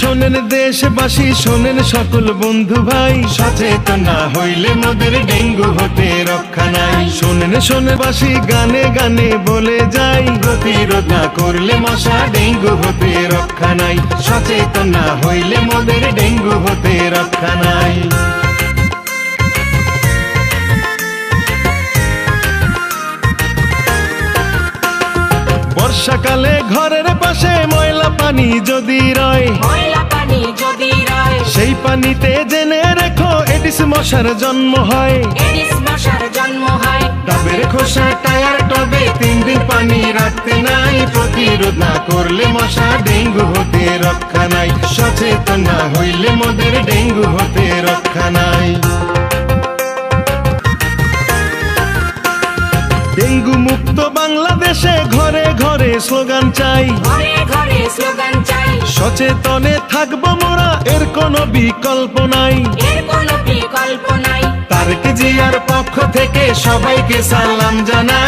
শোনেন দেশবাসী, শোনেন সকল বন্ধু ভাই। সচেতন না হইলে মোদের ডেঙ্গু হতে রক্ষা নাই। শোনেন শোনেবাসী, গানে গানে বলে যাই। প্রতিরোধ না করলে মশা ডেঙ্গু হতে রক্ষা নাই। সচেতন না হইলে মোদের ডেঙ্গু হতে রক্ষা নাই। বর্ষাকালে ঘরের পাশে ময়লা পানি যদি রয় ময়লা পানি যদি রয়। সেই পানিতে জেনে রেখো এডিস মশার জন্ম হয়। এডিস মশার জন্ম হয়। ডাবের খোসা টায়ার টবে তিন দিন পানি রাখতে নাই। প্রতিরোধ না করলে মশা ডেঙ্গু হতে রক্ষা নাই। সচেতন না হইলে মোদের ডেঙ্গু হতে রক্ষা নাই। ডেঙ্গু মুক্ত বাংলাদেশে ঘরে ঘরে স্লোগান চাই। ঘরে ঘরে চাই সচেতনে থাকব মোরা এর কোনো বিকল্প নাই। এর কোনো বিকল্প নাই। তার জিয়ার পক্ষ থেকে সবাইকে সালাম জানাই।